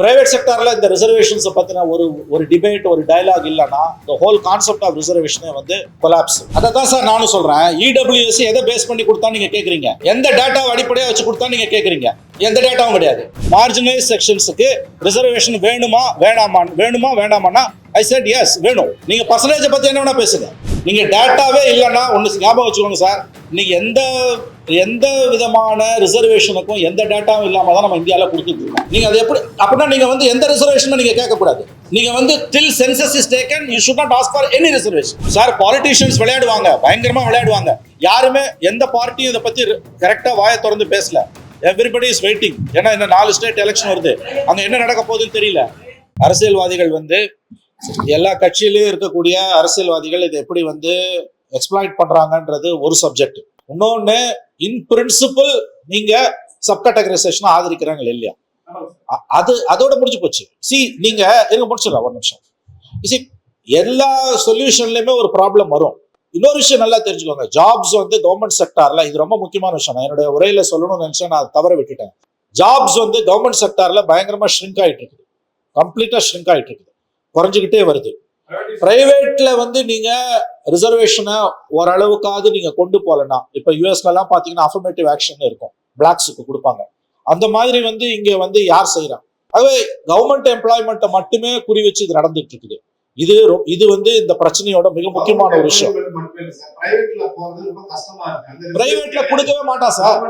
Private செக்டாரில் இந்த ரிசர்வேஷன்ஸை பற்றின ஒரு ஒரு டிபேட் ஒரு டயலாக் இல்லைன்னா இந்த ஹோல் கான்செப்ட் ஆஃப் ரிசர்வேஷனே வந்து கொலாப்ஸ் அதை தான் சார் நானும் சொல்கிறேன் இடபிள்யூஎஸ் எதை பேஸ் பண்ணி கொடுத்தா நீங்கள் கேட்குறீங்க எந்த டேட்டாவை அடிப்படையாக வச்சு கொடுத்தா நீங்கள் கேட்குறீங்க எந்த டேட்டாவும் கிடையாது. மார்ஜினலைஸ் செக்ஷன்ஸுக்கு ரிசர்வேஷன் வேணுமா வேணாமா வேணுமா வேணாமான்னா ஐ செட் எஸ் வேணும். நீங்கள் பர்சன்டேஜை பற்றி என்ன வேணா பேசுங்க. நீங்கள் டேட்டாவே இல்லைன்னா ஒன்று ஞாபகம் வச்சுக்கோங்க சார் நீங்க எந்த எந்த விதமான ரிசர்வேஷனுக்கும் எந்த டேட்டாவும் இல்லாமல் தான் நம்ம இந்தியாவில் கொடுத்துட்டு இருக்கோம். நீங்க அது எப்படி அப்படின்னா நீங்கள் வந்து எந்த ரிசர்வேஷனும் நீங்கள் கேட்கக்கூடாது. நீங்கள் வந்து till census is taken you should not ask for any reservation sir politicians விளையாடுவாங்க பயங்கரமாக விளையாடுவாங்க. யாருமே எந்த பார்ட்டியும் இதை பற்றி கரெக்டாக வாயை திறந்து பேசல. எவ்ரிபடி இஸ் வெயிட்டிங் ஏன்னா இந்த நாலு ஸ்டேட் எலெக்ஷன் வருது. அங்கே என்ன நடக்க போகுதுன்னு தெரியல. அரசியல்வாதிகள் வந்து எல்லா கட்சியிலையும் இருக்கக்கூடிய அரசியல்வாதிகள் இதை எப்படி வந்து எக்ஸ்பிளாய்ட் பண்றாங்கன்றது ஒரு சப்ஜெக்ட் இன்னொன்னு இன் பிரின்சிபிள் நீங்க சப்கட்டகரைசேஷன் ஆதரிக்கிறாங்க இல்லையா? அது அதோட முடிஞ்சு போச்சு. சி நீங்க இருங்க முடிச்சிடலாம் ஒரு நிமிஷம். சி எல்லா சொல்யூஷன்லயுமே ஒரு ப்ராப்ளம் வரும். இன்னொரு விஷயம் நல்லா தெரிஞ்சுக்கோங்க. ஜாப்ஸ் வந்து கவர்மெண்ட் செக்டார்ல இது ரொம்ப முக்கியமான விஷயம். நான் என்னுடைய உரையில சொல்லணும்னு நினைச்சேன் நான் அதை தவற விட்டுட்டேன். ஜாப்ஸ் வந்து கவர்மெண்ட் செக்டார்ல பயங்கரமா ஷ்ரிங்க் ஆயிட்டு இருக்குது. கம்ப்ளீட்டா ஷ்ரிங்க் ஆயிட்டு இருக்குது. குறைஞ்சிக்கிட்டே வருது. பிரைவேட்ல வந்து நீங்க ரிசர்வேஷனை ஓரளவுக்காவது நீங்க கொண்டு போகலன்னா இப்ப யூஎஸ்லாம் பாத்தீங்கன்னா அஃபர்மேட்டிவ் ஆக்ஷன் இருக்கும். பிளாக்ஸுக்கு கொடுப்பாங்க. அந்த மாதிரி வந்து இங்க வந்து யார் செய்யறாங்க? ஆகவே கவர்மெண்ட் எம்ப்ளாய்மெண்ட்டை மட்டுமே குறி வச்சு இது நடந்துட்டு இருக்குது இது ரொ- இது வந்து இந்த பிரச்சனையோட மிக முக்கியமான ஒரு விஷயம். பிரைவேட்ல கொடுக்கவே மாட்டான் சார்.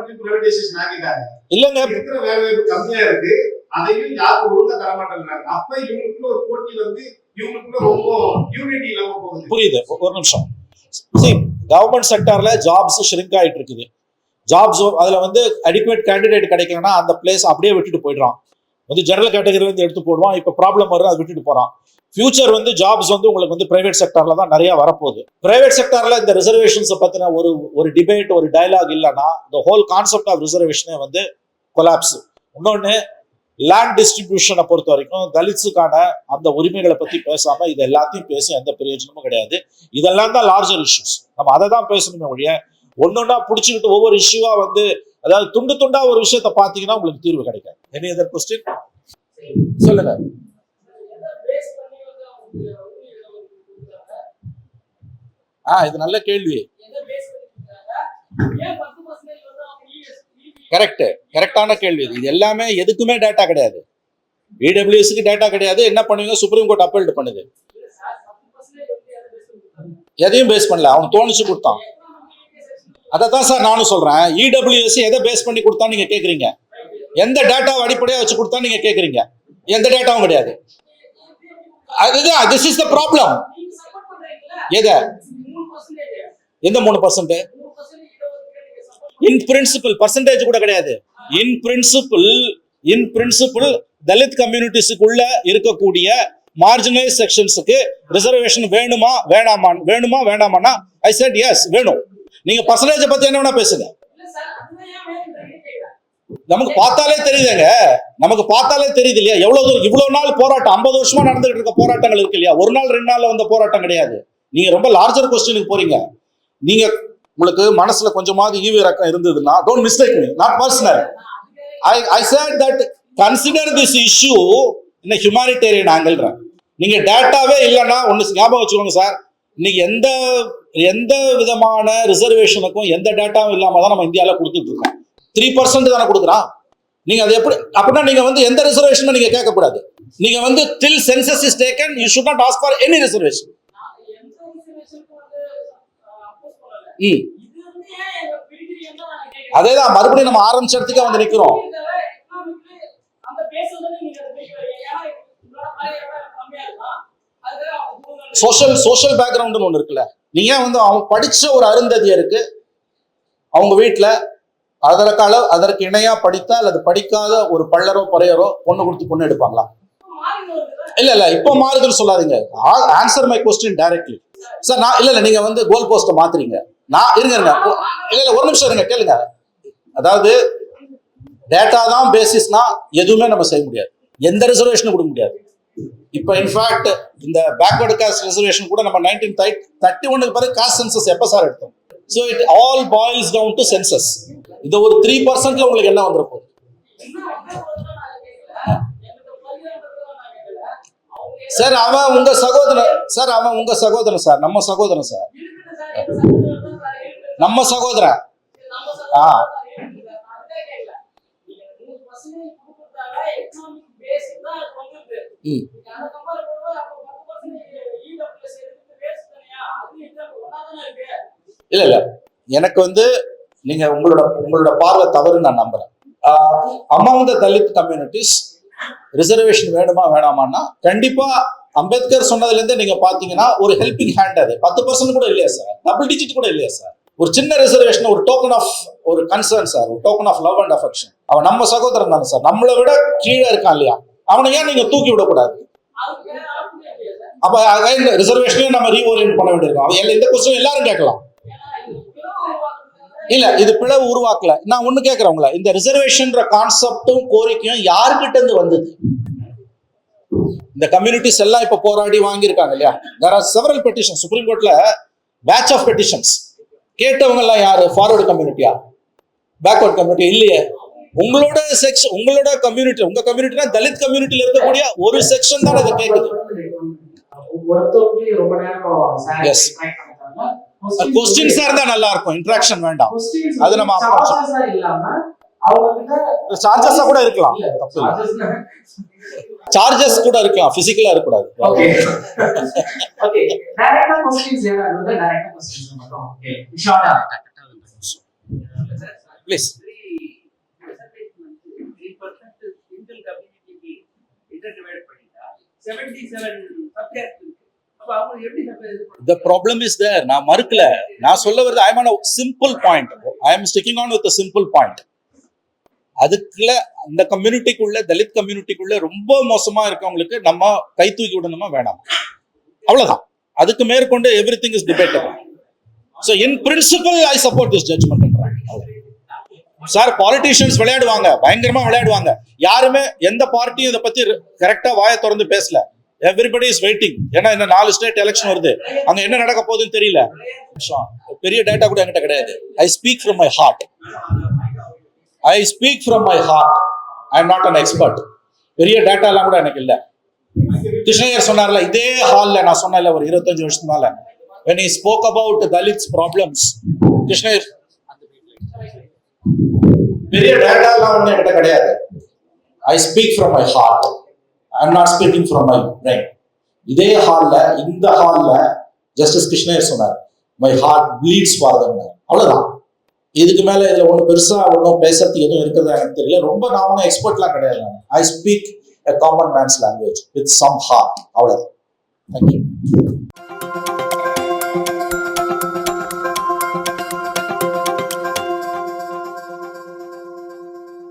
இல்லங்க. அதையும் யாரும் ஒழுங்கா தர மாட்டேங்கிறாங்க அப்ப இவங்களுக்குள்ள ஒரு போட்டி வந்து இவங்களுக்குள்ள ரொம்ப யூனிட்டி இல்லாம போகுது. புரியுது. ஒரு நிமிஷம். கவர்மெண்ட் செக்டார்ல ஜாப்ஸ் ஷ்ரிங்க் ஆயிட்டு இருக்குது. ஜாப்ஸ் அதுல வந்து அடிக்குவேட் கேண்டிடேட் கிடைக்கலன்னா அந்த பிளேஸ் அப்படியே விட்டுட்டு போயிடுறான். வந்து ஜெனரல் கேட்டகரி வந்து எடுத்து போடுவான். இப்போ ப்ராப்ளம் வரும் அதை விட்டுட்டு போறான். ஃபியூச்சர் வந்து ஜாப்ஸ் வந்து உங்களுக்கு வந்து பிரைவேட் செக்டார்ல தான் நிறைய வரப்போகுது. பிரைவேட் செக்டார்ல இந்த ரிசர்வேஷன்ஸ் பத்தின ஒரு ஒரு டிபேட் ஒரு டயலாக் இல்லைன்னா இந்த ஹோல் கான்செப்ட் ஆஃப் ரிசர்வேஷனே வந்து கொலாப்ஸ் இன்னொன்னு லேண்ட் டிஸ்ட்ரிபியூஷனை பொறுத்த வரைக்கும் தலித்ஸுக்கான அந்த உரிமைகளை பற்றி பேசாமல் இது எல்லாத்தையும் பேசி எந்த பிரயோஜனமும் கிடையாது. இதெல்லாம் தான் லார்ஜர் இஷ்யூஸ் நம்ம அதை தான் பேசணுமே ஒழிய ஒன்னொன்னா பிடிச்சிக்கிட்டு ஒவ்வொரு இஷ்யூவா வந்து அதாவது துண்டு துண்டா ஒரு விஷயத்த பாத்தீங்கன்னா உங்களுக்கு தீர்வு கிடைக்காது. எனி அதர் கொஸ்டின் சொல்லுங்க. ஆ இது நல்ல கேள்வி. கரெக்டு கரெக்டான கேள்வி இது. எல்லாமே எதுக்குமே டேட்டா கிடையாது. இடபிள்யூஎஸ்க்கு டேட்டா கிடையாது. என்ன பண்ணுவீங்க? சுப்ரீம் கோர்ட் அப்பீல் பண்ணுது. எதையும் பேஸ் பண்ணல. அவன் தோணிச்சு கொடுத்தான். அதை தான் சார் நானும் சொல்றேன். இடபிள்யூஎஸ் எதை பேஸ் பண்ணி கொடுத்தா நீங்க கேக்குறீங்க. எந்த டேட்டாவை அடிப்படையாக வச்சு கொடுத்தா நீங்க கேக்குறீங்க. எந்த டேட்டாவும் கிடையாது. அதுதான். திஸ் இஸ் த ப்ராப்ளம் எதை? எந்த மூணு பர்சன்ட் இன் பிரின்சிபல் பர்சன்டேஜ் கூட கிடையாது. In principle in principle Dalit கம்யூனிட்டிஸுக்குள்ள இருக்கக்கூடிய மார்ஜினலைஸ் செக்ஷன்ஸுக்கு ரிசர்வேஷன் வேணுமா வேணாமா வேணுமா வேணாமான்னா ஐ செட் எஸ் வேணும். நீங்க பர்சன்டேஜை பத்தி என்ன வேணா பேசுங்க. நமக்கு பார்த்தாலே தெரியுதுங்க. நமக்கு பார்த்தாலே தெரியுது இல்லையா? எவ்வளவு தூரம் இவ்வளவு நாள் போராட்டம் ஐம்பது வருஷமா நடந்துகிட்டு இருக்க போராட்டங்கள் இருக்கு இல்லையா? ஒரு நாள் ரெண்டு நாள்ல வந்த போராட்டம் கிடையாது. நீங்க ரொம்ப லார்ஜர் கொஸ்டினுக்கு போறீங்க. நீங்க உங்களுக்கு மனசுல கொஞ்சமாவது ஈவு இறக்கம் இருந்ததுன்னா don't mistake me not personal I I said that consider this issue இந்த ஹியூமானிட்டேரியன் ஆங்கிள்ன்றேன் நீங்க டேட்டாவே இல்லைன்னா ஒன்று ஞாபகம் வச்சுக்கோங்க சார் இன்னைக்கு எந்த எந்த விதமான ரிசர்வேஷனுக்கும் எந்த டேட்டாவும் இல்லாம தான் நம்ம இந்தியாவில் கொடுத்துட்டு இருக்கோம். த்ரீ பர்சன்ட் தானே கொடுக்குறான். நீங்க அது எப்படி அப்படின்னா நீங்க வந்து எந்த ரிசர்வேஷனும் நீங்க கேட்கக்கூடாது. நீங்க வந்து till census is taken you should not ask for any reservation hmm அதேதான் மறுபடியும் நம்ம ஆரம்பிச்ச இடத்துக்கு வந்து நிக்கிறோம். சோஷியல் சோஷியல் பேக்ரவுண்டுன்னு ஒன்று இருக்குல்ல. நீங்க வந்து அவங்க படிச்ச ஒரு அருந்ததியருக்கு அவங்க வீட்டுல அதற்கால அதற்கு இணையா படித்தா அல்லது படிக்காத ஒரு பள்ளரோ பறையரோ பொண்ணு கொடுத்து பொண்ணு எடுப்பாங்களா? இல்ல இல்ல இப்போ மாறுதுன்னு சொல்லாதீங்க. Answer my question directly sir நான் இல்ல இல்ல நீங்க வந்து கோல் போஸ்ட்டை மாத்துறீங்க. நான் இருங்க இருங்க. இல்ல இல்ல ஒரு நிமிஷம் இருங்க கேளுங்க. அதாவது டேட்டா தான் பேசிஸ்னா எதுவுமே நம்ம செய்ய முடியாது. எந்த ரிசர்வேஷனும் கொடுக்க முடியாது. இப்போ இன்ஃபேக்ட் இந்த பேக்வர்டு காஸ்ட் ரிசர்வேஷன் கூட நம்ம நைன்டீன் தேர்ட்டி ஒன்னுக்கு பிறகு காஸ்ட் சென்சஸ் எப்போ சார் எடுத்தோம்? So it all boils down to census இது ஒரு த்ரீ பர்சன்ட்ல உங்களுக்கு என்ன வந்திருக்கும்? சார் அவன் உங்க சகோதரன் சார் அவன் உங்க சகோதரன் சார் நம்ம சகோதரன் சார் நம்ம சகோதரன் ஆ. ம். இல்ல இல்ல. எனக்கு வந்து நீங்க உங்களோட உங்களோட பார்வை தவறு நான் நம்புறேன். Among the Dalit communities reservation வேணுமா வேணாமான்னா கண்டிப்பா அம்பேத்கர் சொன்னதுல இருந்து நீங்க பாத்தீங்கன்னா ஒரு ஹெல்பிங் ஹேண்ட் அது. பத்து பர்சன்ட் கூட இல்லையா சார் டபுள் டிஜிட் கூட இல்லையா சார் ஒரு சின்ன ரிசர்வேஷன் ஒரு டோக்கன் ஆஃப் ஒரு கன்சர்ன் சார் ஒரு token of love and affection அவன் நம்ம சகோதரன் தானே சார் நம்மளை விட கீழே இருக்கான் இல்லையா? அவனை ஏன் நீங்க தூக்கி விடக்கூடாது? அப்ப ரிசர்வேஷனையும் நம்ம ரீஓரியன்ட் பண்ண வேண்டியிருக்கோம். இந்த கொஸ்டின் எல்லாரும் கேட்கலாம். இல்ல இது பிளவு உருவாக்கல. நான் ஒண்ணு கேட்கறேன் உங்களை. இந்த ரிசர்வேஷன்ற கான்செப்டும் கோரிக்கையும் யார்கிட்ட இருந்து வந்தது? இந்த கம்யூனிட்டிஸ் எல்லாம் இப்ப போராடி வாங்கியிருக்காங்க இல்லையா? There are several petitions. Supreme கோர்ட்ல பேட்ச் ஆஃப் பெட்டிஷன்ஸ் கேட்டவங்க எல்லாம் யாரு ஃபார்வர்டு கம்யூனிட்டியா பேக்வர்ட் கம்யூனிட்டி இல்லையே. உங்களோட செக்ஷன் உங்களோட கம்யூனிட்டி உங்க கம்யூனிட்டினா தலித் கம்யூனிட்டில இருக்கக்கூடிய ஒரு செக்ஷன் தான் அதை நேரம் Yes. கொஸ்டின்ஸா இருந்தா நல்லா இருக்கும். இன்ட்ராக்ஷன் வேண்டாம். அது நம்ம சார்ஜஸா கூட இருக்கலாம். சார்ஜஸ் கூட இருக்கலாம் பிசிக்கலா இருக்கக்கூடாது. Okay. Okay. Direct ஆ questions ஏதாவது மட்டும். ப்ளீஸ் நான் மறுக்கல. நான் சொல்ல வருது I on simple point I am sticking on with simple point அதுக்குள்ள அந்த கம்யூனிட்டிக்குள்ள தலித் கம்யூனிட்டிக்குள்ள ரொம்ப மோசமா இருக்கவங்களுக்கு நம்ம கை தூக்கி விடணுமா வேணாம்? அவ்வளவுதான். அதுக்கு மேற்கொண்டு everything is debatable so in principle I support this judgement sir politicians விளையாடுவாங்க. பயங்கரமா விளையாடுவாங்க. யாருமே எந்த பார்ட்டியும் இதை பத்தி கரெக்டா வாயை திறந்து பேசல. எவ்ரிபடி இஸ் வெயிட்டிங் ஏன்னா இந்த நாலு ஸ்டேட் எலெக்ஷன் வருது. அங்க என்ன நடக்க போகுதுன்னு தெரியல. பெரிய டேட்டா கூட என்கிட்ட கிடையாது. I speak from my heart I speak from my heart I am not an expert பெரிய டேட்டா எல்லாம் கூட எனக்கு இல்ல. கிருஷ்ணயர் சொன்னார்ல இதே ஹால்ல நான் சொன்னேன்ல ஒரு இருபத்தஞ்சு வருஷத்துக்கு மேல. When he spoke about dalits problems Krishna Iyer பெரிய டேட்டா எல்லாம் ஒண்ணு என்கிட்ட கிடையாது. I speak from my heart I am not speaking from my brain இதே ஹால்ல இந்த ஹால்ல ஜஸ்டிஸ் கிருஷ்ணயர் சொன்னார் my heart bleeds for them அவ்வளவுதான். இதுக்கு மேல இதுல ஒண்ணு பெருசா ஒன்றும் பேசுறதுக்கு எதுவும் இருக்கிறதா எனக்கு தெரியல. ரொம்ப நான் ஒன்றும் எக்ஸ்பர்ட்லாம் கிடையாது. I speak a common man's language with some heart அவ்வளவுதான். Thank you